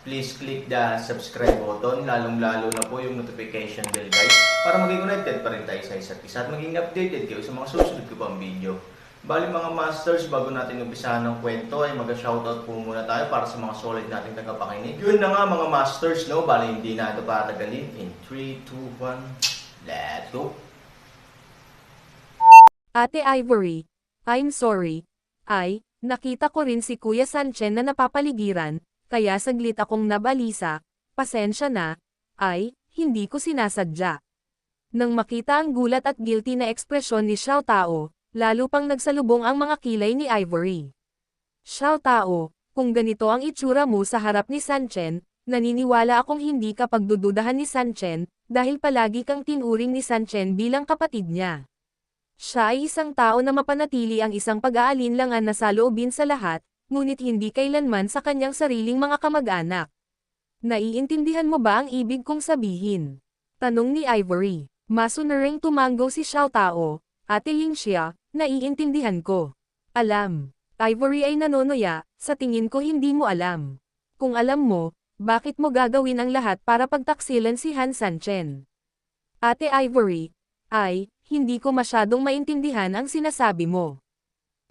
please click the subscribe button, lalong-lalo na po yung notification bell guys, para maging connected pa rin tayo sa isa't isa at maging updated kayo sa mga susunod ko pang video. Bali mga masters, bago natin umpisahan ng kwento ay mag-shoutout po muna tayo para sa mga solid nating tagapakinig. Yun na nga mga masters, no? Bali hindi na ito patagalin. In 3, 2, 1, let's go! Ate Ivory, I'm sorry. Ay, nakita ko rin si Kuya Sanchen na napapaligiran, kaya saglit akong nabalisa, pasensya na, ay, hindi ko sinasadya. Nang makita ang gulat at guilty na ekspresyon ni Xiao Tao, lalo pang nagsalubong ang mga kilay ni Ivory. Xiao Tao, kung ganito ang itsura mo sa harap ni Sanchen, naniniwala akong hindi ka pagdududahan ni Sanchen, dahil palagi kang tinuring ni Sanchen bilang kapatid niya. Siya ay isang tao na mapanatili ang isang pag-aalinlangan na saloobin sa lahat, ngunit hindi kailanman sa kanyang sariling mga kamag-anak. Naiintindihan mo ba ang ibig kong sabihin? Tanong ni Ivory. Masunaring tumanggo si Xiao Tao, Ate Ying siya, naiintindihan ko. Alam. Ivory ay nanonoya, sa tingin ko hindi mo alam. Kung alam mo, bakit mo gagawin ang lahat para pagtaksilan si Han Sanchen? Ate Ivory, ay, hindi ko masyadong maintindihan ang sinasabi mo.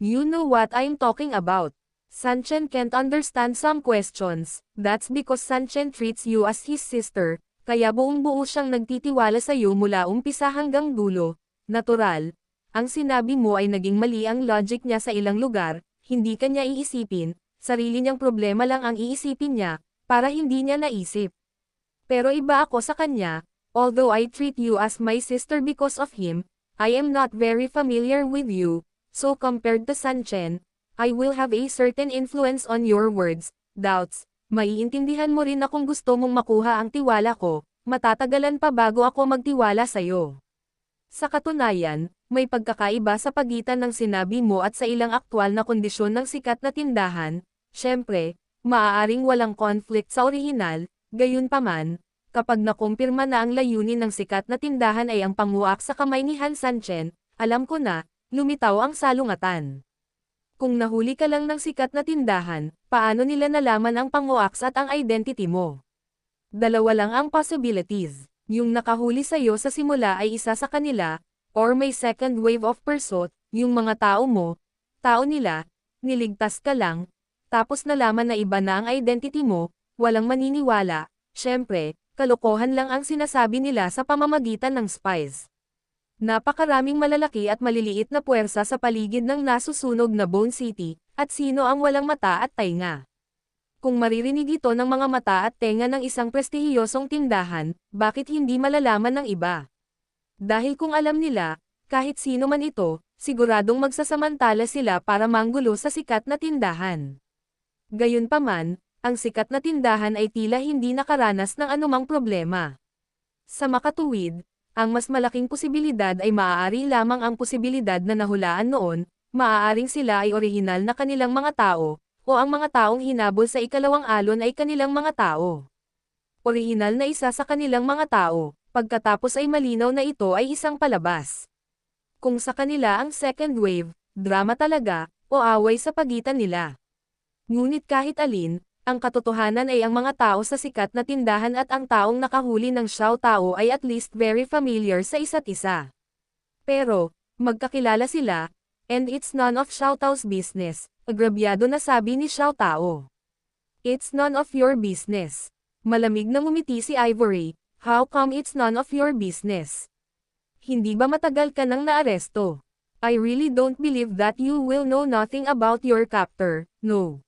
You know what I'm talking about. Sanchen can't understand some questions, that's because Sanchen treats you as his sister, kaya buong buo siyang nagtitiwala sa iyo mula umpisa hanggang dulo. Natural, ang sinabi mo ay naging mali ang logic niya sa ilang lugar, hindi kanya iisipin, sarili niyang problema lang ang iisipin niya, para hindi niya naisip. Pero iba ako sa kanya, although I treat you as my sister because of him, I am not very familiar with you, so compared to Sanchen, I will have a certain influence on your words, doubts, maiintindihan mo rin na kung gusto mong makuha ang tiwala ko, matatagalan pa bago ako magtiwala sa'yo. Sa katunayan, may pagkakaiba sa pagitan ng sinabi mo at sa ilang aktwal na kondisyon ng sikat na tindahan, syempre, maaaring walang conflict sa orihinal, gayunpaman, kapag nakumpirma na ang layunin ng sikat na tindahan ay ang panguak sa kamay ni Han Sanchen, alam ko na, lumitaw ang salungatan. Kung nahuli ka lang ng sikat na tindahan, paano nila nalaman ang panguaks at ang identity mo? Dalawa lang ang possibilities. Yung nakahuli sa'yo sa simula ay isa sa kanila, or may second wave of pursuit, yung mga tao mo, tao nila, niligtas ka lang, tapos nalaman na iba na ang identity mo, walang maniniwala, syempre, kalokohan lang ang sinasabi nila sa pamamagitan ng spies. Napakaraming malalaki at maliliit na puwersa sa paligid ng nasusunog na Bone City, at sino ang walang mata at tainga. Kung maririnig ito ng mga mata at tenga ng isang prestihiyosong tindahan, bakit hindi malalaman ng iba? Dahil kung alam nila, kahit sino man ito, siguradong magsasamantala sila para manggulo sa sikat na tindahan. Gayunpaman, ang sikat na tindahan ay tila hindi nakaranas ng anumang problema. Sa makatuwid, ang mas malaking posibilidad ay maaari lamang ang posibilidad na nahulaan noon, maaaring sila ay orihinal na kanilang mga tao, o ang mga taong hinabol sa ikalawang alon ay kanilang mga tao. Orihinal na isa sa kanilang mga tao, pagkatapos ay malinaw na ito ay isang palabas. Kung sa kanila ang second wave, drama talaga, o away sa pagitan nila. Ngunit kahit alin, ang katotohanan ay ang mga tao sa sikat na tindahan at ang taong nakahuli ng Xiao Tao ay at least very familiar sa isa't isa. Pero, magkakilala sila, and it's none of Xiao Tao's business, agrabyado na sabi ni Xiao Tao. It's none of your business. Malamig na ngumiti si Ivory, how come it's none of your business? Hindi ba matagal ka nang naaresto? I really don't believe that you will know nothing about your captor, no.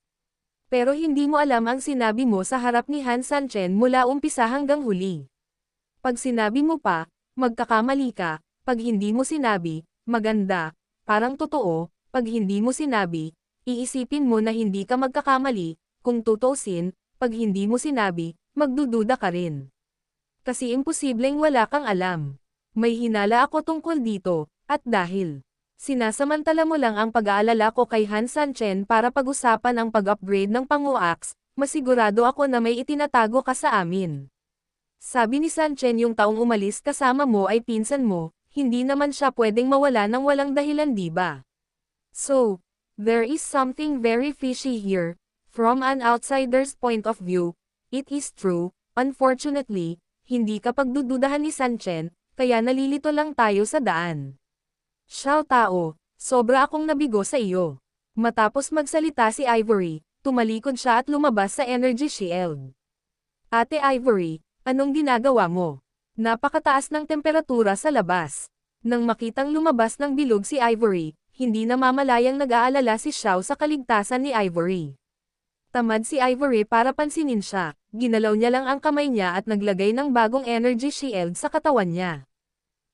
Pero hindi mo alam ang sinabi mo sa harap ni Han Sanchen mula umpisa hanggang huli. Pag sinabi mo pa, magkakamali ka, pag hindi mo sinabi, maganda, parang totoo, pag hindi mo sinabi, iisipin mo na hindi ka magkakamali, kung tutusin, pag hindi mo sinabi, magdududa ka rin. Kasi imposibleng wala kang alam. May hinala ako tungkol dito, at dahil sinasamantala mo lang ang pag-aalala ko kay Han Sanchen para pag-usapan ang pag-upgrade ng Panguax, masigurado ako na may itinatago ka sa amin. Sabi ni Sanchen yung taong umalis kasama mo ay pinsan mo, hindi naman siya pwedeng mawala ng walang dahilan di ba? So, there is something very fishy here, from an outsider's point of view, it is true, unfortunately, hindi ka pagdududahan ni Sanchen, kaya nalilito lang tayo sa daan. Xiao Tao, sobra akong nabigo sa iyo. Matapos magsalita si Ivory, tumalikod siya at lumabas sa energy shield. Ate Ivory, anong ginagawa mo? Napakataas ng temperatura sa labas. Nang makitang lumabas ng bilog si Ivory, hindi na mamalayang nag-aalala si Xiao sa kaligtasan ni Ivory. Tamad si Ivory para pansinin siya, ginalaw niya lang ang kamay niya at naglagay ng bagong energy shield sa katawan niya.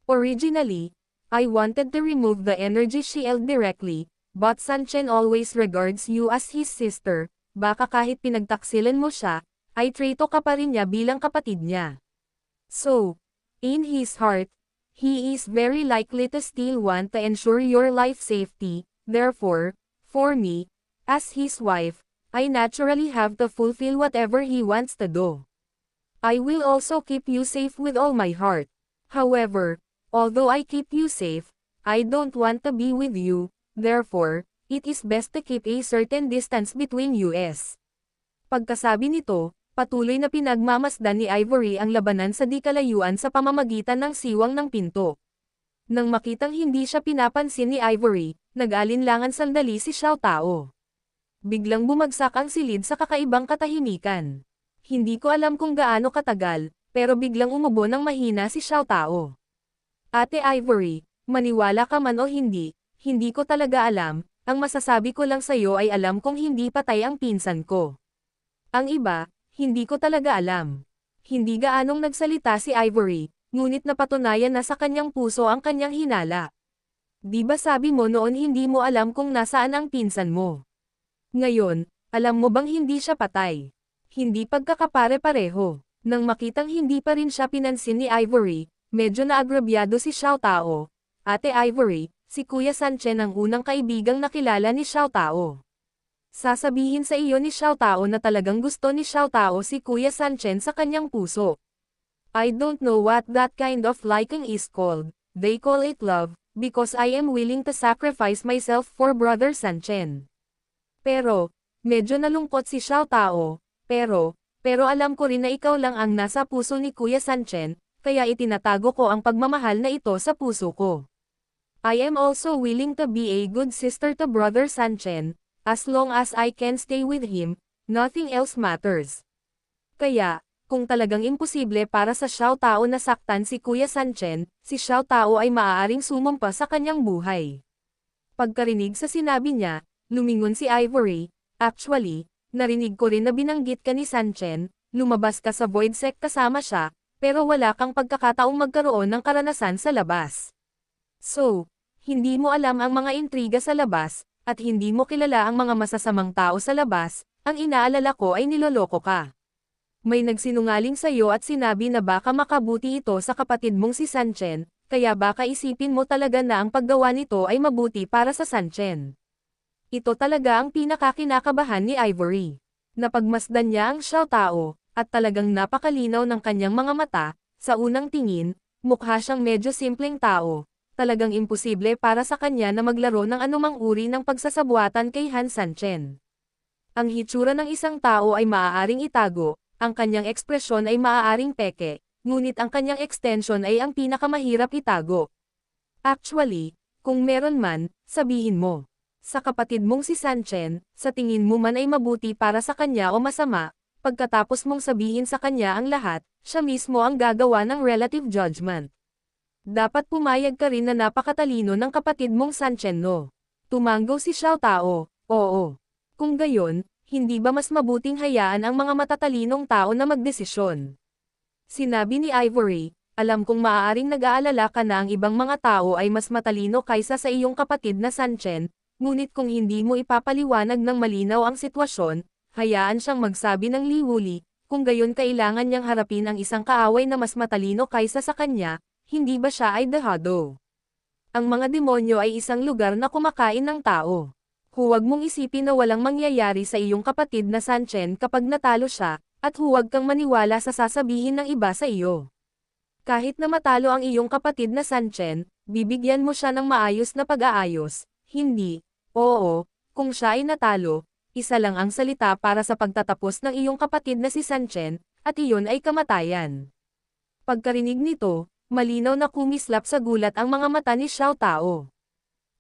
Originally, I wanted to remove the energy shield directly, but Sanchen always regards you as his sister, baka kahit pinagtaksilan mo siya, ay treto ka pa rin niya bilang kapatid niya. So, in his heart, he is very likely to still want to ensure your life safety, therefore, for me, as his wife, I naturally have to fulfill whatever he wants to do. I will also keep you safe with all my heart. However, although I keep you safe, I don't want to be with you, therefore, it is best to keep a certain distance between us. Pagkasabi nito, patuloy na pinagmamasdan ni Ivory ang labanan sa di kalayuan sa pamamagitan ng siwang ng pinto. Nang makitang hindi siya pinapansin ni Ivory, nag-alinlangan sandali si Xiao Tao. Biglang bumagsak ang silid sa kakaibang katahimikan. Hindi ko alam kung gaano katagal, pero biglang umubo ng mahina si Xiao Tao. Ate Ivory, maniwala ka man o hindi, hindi ko talaga alam, ang masasabi ko lang sa'yo ay alam kong hindi patay ang pinsan ko. Ang iba, hindi ko talaga alam. Hindi gaanong nagsalita si Ivory, ngunit napatunayan na sa kanyang puso ang kanyang hinala. Di ba sabi mo noon hindi mo alam kung nasaan ang pinsan mo? Ngayon, alam mo bang hindi siya patay? Hindi pagkakapare-pareho. Nang makitang hindi pa rin siya pinansin ni Ivory, medyo naagrabyado si Xiao Tao. Ate Ivory, si Kuya Sanchen ang unang kaibigang nakilala ni Xiao Tao. Sasabihin sa iyo ni Xiao Tao na talagang gusto ni Xiao Tao si Kuya Sanchen sa kanyang puso. I don't know what that kind of liking is called, they call it love, because I am willing to sacrifice myself for Brother Sanchen. Pero, medyo nalungkot si Xiao Tao, pero, pero alam ko rin na ikaw lang ang nasa puso ni Kuya Sanchen, kaya itinatago ko ang pagmamahal na ito sa puso ko. I am also willing to be a good sister to Brother Sanchen, as long as I can stay with him, nothing else matters. Kaya, kung talagang imposible para sa Xiao Tao na saktan si Kuya Sanchen, si Xiao Tao ay maaaring sumumpa sa kanyang buhay. Pagkarinig sa sinabi niya, Lumingon si Ivory, actually, narinig ko rin na binanggit ka ni Sanchen, lumabas ka sa void sec kasama siya, pero wala kang pagkakataong magkaroon ng karanasan sa labas. So, hindi mo alam ang mga intriga sa labas, at hindi mo kilala ang mga masasamang tao sa labas, ang inaalala ko ay niloloko ka. May nagsinungaling sa iyo at sinabi na baka makabuti ito sa kapatid mong si Sanchen, kaya baka isipin mo talaga na ang paggawa nito ay mabuti para sa Sanchen. Ito talaga ang pinakakinakabahan ni Ivory. Napagmasdan niya ang Xiao Tao, at talagang napakalinaw ng kanyang mga mata, sa unang tingin, mukha siyang medyo simpleng tao. Talagang imposible para sa kanya na maglaro ng anumang uri ng pagsasabuatan kay Han Sanchen. Ang hitsura ng isang tao ay maaaring itago, ang kanyang ekspresyon ay maaaring peke, ngunit ang kanyang extension ay ang pinakamahirap itago. Actually, kung meron man, sabihin mo sa kapatid mong si Sanchen, sa tingin mo man ay mabuti para sa kanya o masama, pagkatapos mong sabihin sa kanya ang lahat, siya mismo ang gagawa ng relative judgment. Dapat pumayag ka rin na napakatalino ng kapatid mong Sanchen no. Tumanggo si Xiao Tao, oo. Kung gayon, hindi ba mas mabuting hayaan ang mga matatalinong tao na magdesisyon? Sinabi ni Ivory, alam kong maaaring nag-aalala ka na ang ibang mga tao ay mas matalino kaysa sa iyong kapatid na Sanchen, Ngunit kung hindi mo ipapaliwanag ng malinaw ang sitwasyon, hayaan siyang magsabi ng liwuli, kung gayon kailangan niyang harapin ang isang kaaway na mas matalino kaysa sa kanya, hindi ba siya ay dehado? Ang mga demonyo ay isang lugar na kumakain ng tao. Huwag mong isipin na walang mangyayari sa iyong kapatid na Sanchen kapag natalo siya, at huwag kang maniwala sa sasabihin ng iba sa iyo. Kahit na matalo ang iyong kapatid na Sanchen, bibigyan mo siya ng maayos na pag-aayos, hindi, oo, kung siya ay natalo, isa lang ang salita para sa pagtatapos ng iyong kapatid na si Sanchen, at iyon ay kamatayan. Pagkarinig nito, malinaw na kumislap sa gulat ang mga mata ni Xiao Tao.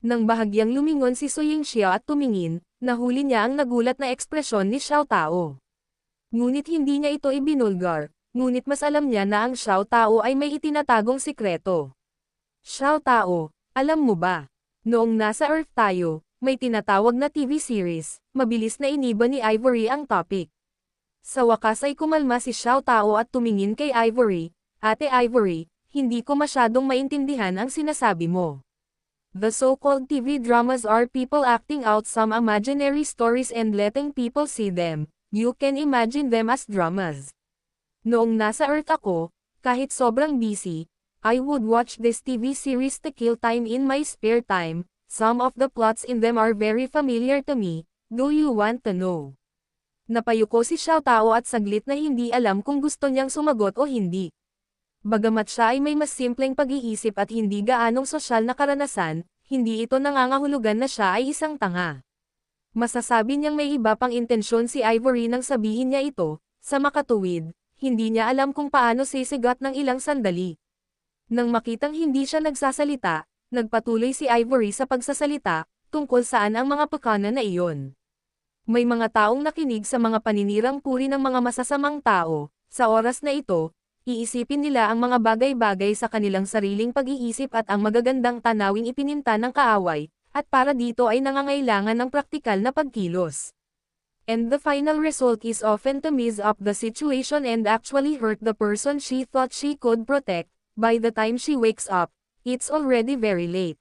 Nang bahagyang lumingon si Su Yingxiao at tumingin, nahuli niya ang nagulat na ekspresyon ni Xiao Tao. Ngunit hindi niya ito ibinulgar, ngunit mas alam niya na ang Xiao Tao ay may itinatagong sikreto. Xiao Tao, alam mo ba? Noong nasa Earth tayo, may tinatawag na TV series, mabilis na iniba ni Ivory ang topic. Sa wakas ay kumalma si Xiao Tao at tumingin kay Ivory, Ate Ivory, hindi ko masyadong maintindihan ang sinasabi mo. The so-called TV dramas are people acting out some imaginary stories and letting people see them. You can imagine them as dramas. Noong nasa Earth ako, kahit sobrang busy, I would watch this TV series to kill time in my spare time. Some of the plots in them are very familiar to me. Do you want to know? Napayuko si Xiao Tao at saglit na hindi alam kung gusto niyang sumagot o hindi. Bagamat siya ay may mas simpleng pag-iisip at hindi gaanong sosyal na karanasan, hindi ito nangangahulugan na siya ay isang tanga. Masasabi niyang may iba pang intensyon si Ivory nang sabihin niya ito, sa makatuwid, hindi niya alam kung paano sisigat ng ilang sandali. Nang makitang hindi siya nagsasalita, nagpatuloy si Ivory sa pagsasalita, tungkol saan ang mga pekana na iyon. May mga taong nakinig sa mga paninirang puri ng mga masasamang tao, sa oras na ito, iisipin nila ang mga bagay-bagay sa kanilang sariling pag-iisip at ang magagandang tanawing ipininta ng kaaway, at para dito ay nangangailangan ng praktikal na pagkilos. And the final result is often to mess up the situation and actually hurt the person she thought she could protect, by the time she wakes up, it's already very late.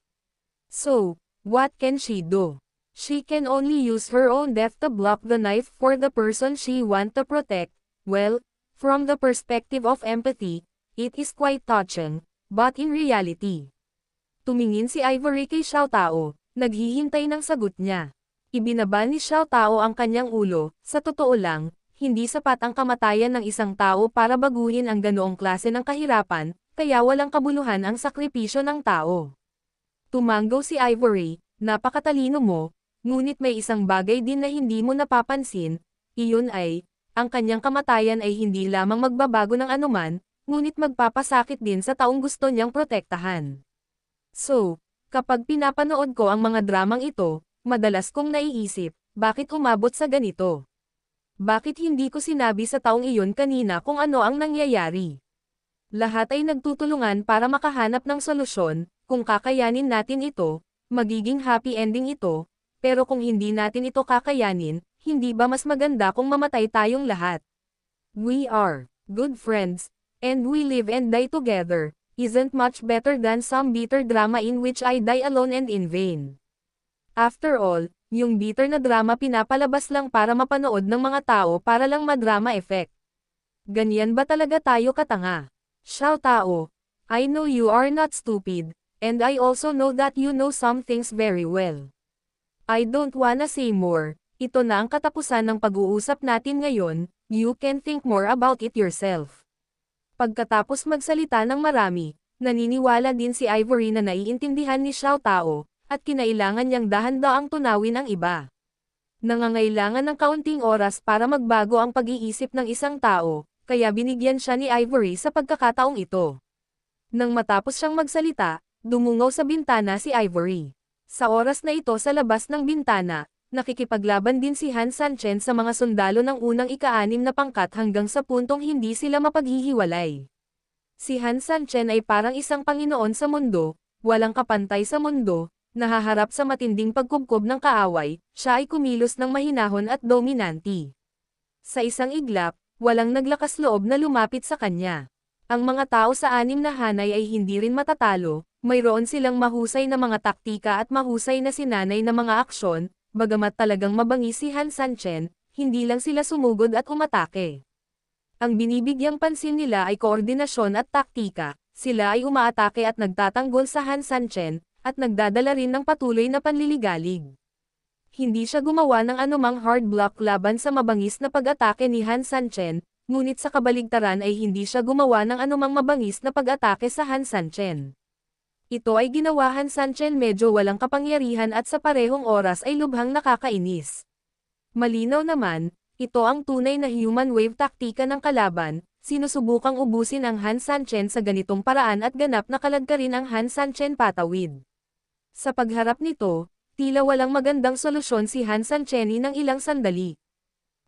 So, what can she do? She can only use her own death to block the knife for the person she want to protect. Well, from the perspective of empathy, it is quite touching, but in reality. Tumingin si Ivory kay Xiao Tao, naghihintay ng sagot niya. Ibinaba ni Xiao Tao ang kanyang ulo, sa totoo lang, hindi sapat ang kamatayan ng isang tao para baguhin ang ganoong klase ng kahirapan, kaya walang kabuluhan ang sakripisyo ng tao. Tumanggaw si Ivory, napakatalino mo, ngunit may isang bagay din na hindi mo napapansin, iyon ay, ang kanyang kamatayan ay hindi lamang magbabago ng anuman, ngunit magpapasakit din sa taong gusto niyang protektahan. So, kapag pinapanood ko ang mga dramang ito, madalas kong naiisip, bakit umabot sa ganito? Bakit hindi ko sinabi sa taong iyon kanina kung ano ang nangyayari? Lahat ay nagtutulungan para makahanap ng solusyon, kung kakayanin natin ito, magiging happy ending ito, pero kung hindi natin ito kakayanin, hindi ba mas maganda kung mamatay tayong lahat? We are good friends, and we live and die together, isn't much better than some bitter drama in which I die alone and in vain. After all, yung bitter na drama pinapalabas lang para mapanood ng mga tao para lang madrama effect. Ganyan ba talaga tayo katanga? Xiao Tao, I know you are not stupid, and I also know that you know some things very well. I don't wanna say more, ito na ang katapusan ng pag-uusap natin ngayon, you can think more about it yourself. Pagkatapos magsalita ng marami, naniniwala din si Ivory na naiintindihan ni Xiao Tao, at kinailangan niyang dahan-daang tunawin ang iba. Nangangailangan ng kaunting oras para magbago ang pag-iisip ng isang tao, kaya binigyan siya ni Ivory sa pagkakataong ito. Nang matapos siyang magsalita, dumungaw sa bintana si Ivory. Sa oras na ito sa labas ng bintana, nakikipaglaban din si Han Sanchen sa mga sundalo ng unang ika-anim na pangkat hanggang sa puntong hindi sila mapaghihiwalay. Si Han Sanchen ay parang isang panginoon sa mundo, walang kapantay sa mundo, nahaharap sa matinding pagkubkob ng kaaway, siya ay kumilos ng mahinahon at dominanti. Sa isang iglap, walang naglakas loob na lumapit sa kanya. Ang mga tao sa anim na hanay ay hindi rin matatalo, mayroon silang mahusay na mga taktika at mahusay na sinanay na mga aksyon, bagamat talagang mabangi si Han Sanchen, hindi lang sila sumugod at umatake. Ang binibigyang pansin nila ay koordinasyon at taktika, sila ay umaatake at nagtatanggol sa Han Sanchen, at nagdadala rin ng patuloy na panliligalig. Hindi siya gumawa ng anumang hard block laban sa mabangis na pag-atake ni Han Sanchen, ngunit sa kabaligtaran ay hindi siya gumawa ng anumang mabangis na pag-atake sa Han Sanchen. Ito ay ginawa Han Sanchen medyo walang kapangyarihan at sa parehong oras ay lubhang nakakainis. Malinaw naman, ito ang tunay na human wave taktika ng kalaban, sinusubukang ubusin ang Han Sanchen sa ganitong paraan at ganap na kalagkarin ang Han Sanchen patawid. Sa pagharap nito, tila walang magandang solusyon si Han Sancheni ng ilang sandali.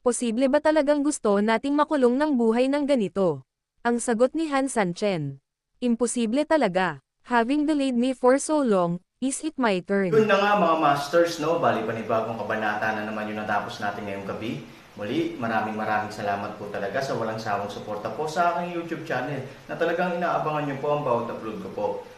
Posible ba talagang gusto nating makulong ng buhay ng ganito? Ang sagot ni Han Sanchen. Imposible talaga. Having delayed me for so long, is it my turn? Yun na nga mga masters, no? Bali panibagong kabanata na naman yung natapos natin ngayong gabi. Muli, maraming maraming salamat po talaga sa walang sawang suporta po sa aking YouTube channel na talagang inaabangan niyo po ang bawat upload ko po.